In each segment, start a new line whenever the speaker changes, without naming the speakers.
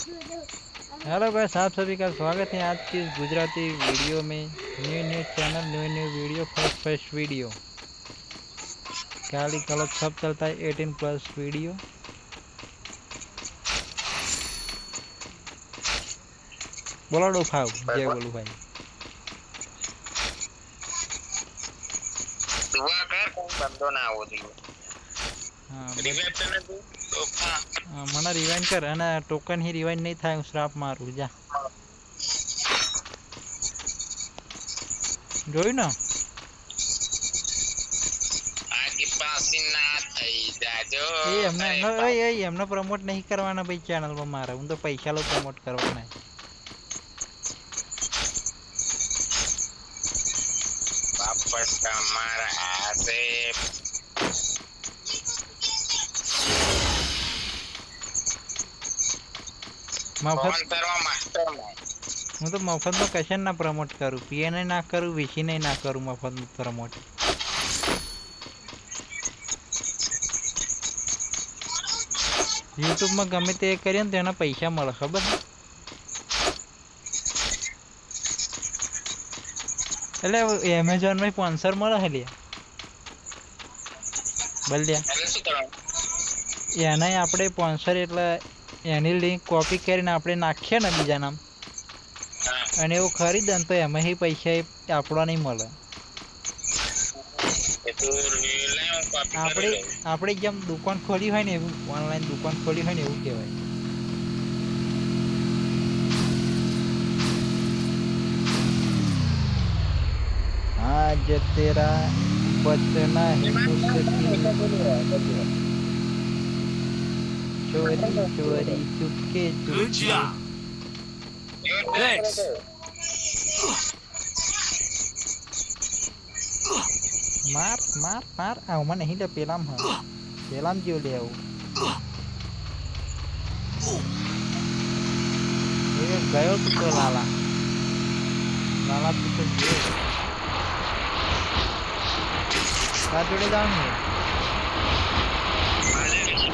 Hello भाई साहब सभी का स्वागत है आज की इस गुजराती वीडियो में। New new channel new new video first first video. काली कलब सब चलता है 18 प्लस वीडियो। बोला डो खाओ
जय बोलू भाई। दुआ कर कोई बंदो
ना
हो दी हाँ रिवाइव करने
दो। મને રિવાઇન્ડ કર અને ટોકન હી રિવાઇન્ડ નહીં થાય હું શ્રાપ મારું જા. જોયું ને? એ એમને પ્રમોટ નહીં કરવાના ભાઈ ચેનલમાં મારે. હું તો પૈસા લો પ્રમોટ કરવાના
વાપસ તમારા હાથે
મફત હું તો મફતમાં કશે ના પ્રમોટ કરું. પીએને ના કરું વીસીને ના કરું મફત પ્રમોટ યુટ્યુબમાં ગમે તે કરીએ ને તો એના પૈસા મળે ખબર? એટલે એમેઝોનમાં સ્પોન્સર મળે હે લ્યા. બલ્યા એનાય આપણે સ્પોન્સર એટલે એની લિંક કોપી કરીને આપણે નાખીએ ને બીજા નામ અને એવું ખરીદે ને તો પૈસા એ આપણો નહીં મળે. આપણે આપણે જેમ દુકાન ખોલી હોય ને એવું ઓનલાઈન દુકાન ખોલી હોય ને એવું કહેવાય. આજ તેરા બચના હે મુશ્किल ચોરી ચોરી ચુપકે ચુપકે
Next.
માર માર માર આમાં નહીં લે પેલામ હ પેલામ જેવું લે આવું એ ગયો તું તો લાલા લાલા તું તો ગયો તાર જોડે જાવ ને
મારે નથી જવાનું. બોલે આવો.
તાર રિવાઇન્ડ ના થાય ડોક્ટર જો તો આટલું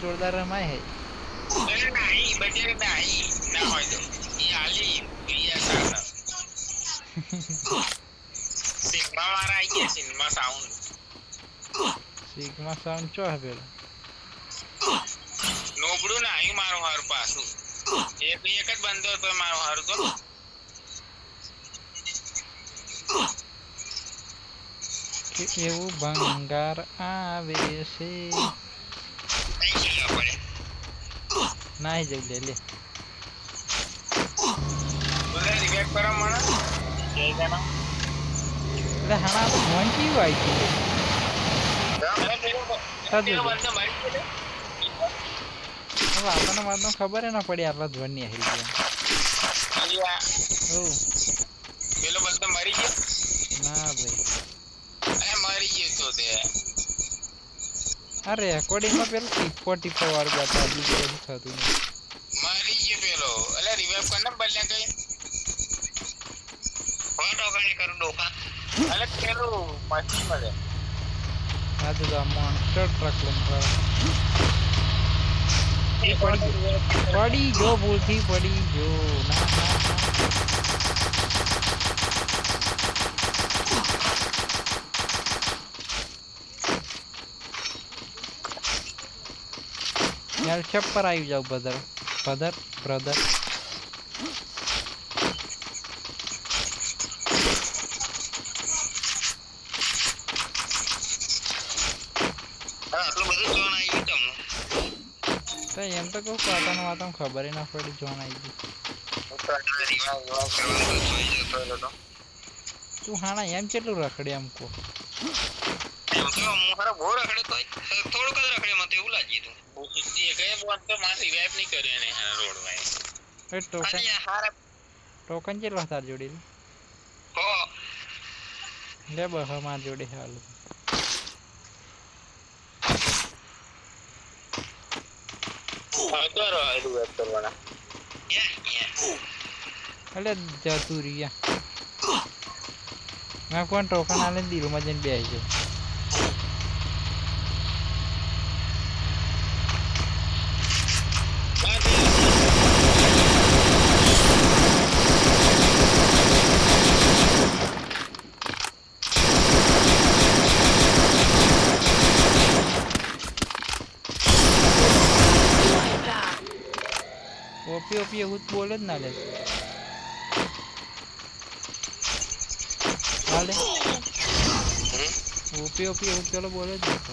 જોરદાર રમાય.
ના વાળા આઈ ગયા સિગ્મા સાઉન્ડ
સિગ્મા સાઉન્ડ ચો હે પેલા
નોબડું નાયું મારું હાર પાછું એક એક જ બંધો હતો મારો હાર તો.
કે એવું ભંગાર આવે છે.
નાહી
જવું લે લે.
બોલે રિવેક કરો મને. જય જાના
એટલે હાણા તો.
બંધો મરી
આપણને વાતનો ખબર ના પડી આટલા ધ્વની આવી ગયા. ઓ
પેલો બંધો મરી ગયો?
ના ભાઈ.
અરે મરી ગયો તો તે.
અરે રેકોર્ડિંગમાં પેલું ટીપો ટીપો વાળું બતાવ્યું બીજું કશું થતું નહીં
મરી ગયો પેલો. અલે રિવાઇવ કરને બલ્યા કઈ. ફોટો કરી કરું ડોફા એટલે પેલું મશીન મળે
આ તો મોન્સ્ટર ટ્રક લઈને એ પડી ગયો પડી જો ભૂલથી પડી ગયો. ના ના એલશેપ પર આવી જાવ બ્રધર બ્રધર બ્રધર
હા, આટલું બધું જોન આવી ગયું તમને
તો એમ તો કહું વાતાનો વાતમ ખબર ના પડી જોન આવી ગઈ
તો તો તો.
તું હાણા એમ કેટલું રખડે એમ કો
એમ તો હું હારો બહુ રખડ્યો તોય થોડુંક જ રખડ્યો મને એવું લાગી હતું એ કઈ બોલ તો મારે રિવાઇવ નહીં કર્યો એને રોડ વાય
એ ટોકન ટોકન કેટલા તાર જોડી લે બહ માર જોડે હાલ.
રિવાઇવ કરવાના યા યા
એટલે જતું રહ્યા મેં કોણ ટોકન આલે દીરુમાં જઈને બેસી જાય ઓપી એવું બોલે જ ના લે હાલે ઓપી ઓપી એવું પેલો બોલે જ નતો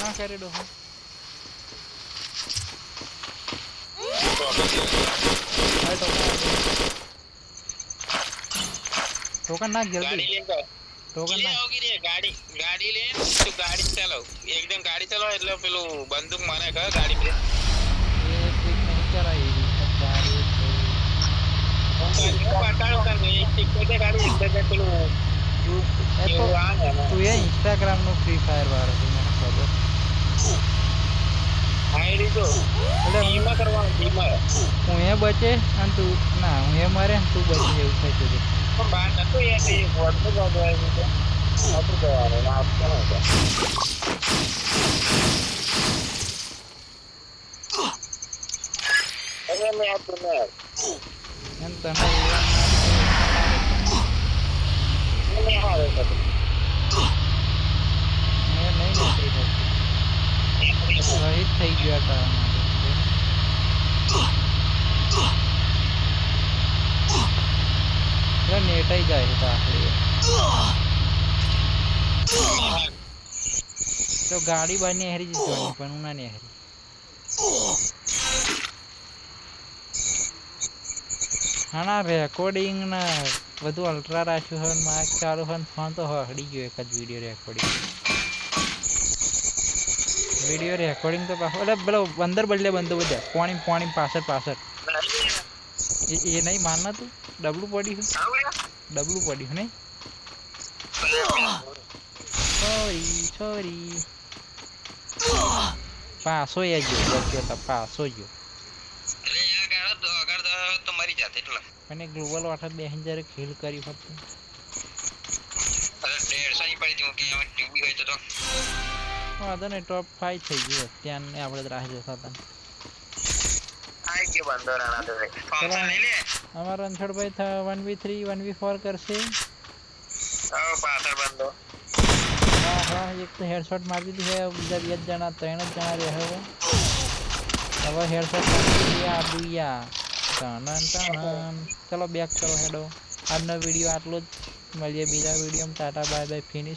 ના કરે દે. ટોકન નાખ જલ્દી. ટોકન
ગાડી ગાડી લે તું ગાડી ચલાવ. એકદમ ગાડી ચલાવ એટલે પેલું બંદૂક મારે કર ગાડી
તો. તું એ ઇન્સ્ટાગ્રામનું ફ્રી ફાયર વાળો છે મને ખબર.
આઈડી જો
એટલે
ધીમા કરવાનું ધીમા.
હું એ બચે અને તું ના હું એ મરે તું બચી એવું થઈ જશે
પણ બહાર નતું યાર તે વોટનું જ હતું આવ્યું છે. નતું જવાનું ના આપતો નતો અરે મેં આ તું મેં.
એમ
તમે હારે હતું
મેં નહીં કરતી શહીદ થઈ ગયો તારા નેટાઈ જાય છે તાકડી તો ગાડી બહાર નેહરી જવાની, પણ હું ના નેહરી. આના રેકોર્ડિંગ ને બધું અલ્ટ્રા રાખ્યું હોય માર્ક ચાલુ હોય ફોન તો હડી ગયો એક જ વીડિયો રેકોર્ડિંગ વીડિયો રેકોર્ડિંગ તો પાછો એટલે પેલો અંદર બદલે બંધો બધા. પોણી પોણી, પાછળ પાછળ. એ નહીં માનના તું? ડબલું પડ્યું ડબલું પડ્યું ને? સોરી સોરી પાસો એ ગયો બચ્યો તો પાસો ગયો અને ગ્લોબલ વાટર બે હજાર ખેલ કરી
હોતની
વાંધો નહીં ટોપ ફાઈવ થઈ ગયું ત્યાં આપણે રાહ જતા હતા.
આઈ
અમારા Ranchhodbhai one V three one V four કરશે. હા હા એક તો હેડશોટ મારી દીધી છે બીજા બે જ જણા ત્રણ જ જણા રહે હવે હવે હેડશોટ આ દુયા ટનન ટનન ચલો બેક કરો હેડો. આજનો વીડિયો આટલો જ. મળીએ બીજા વિડીયોમાં ટાટા બાય બાય ફિનિશ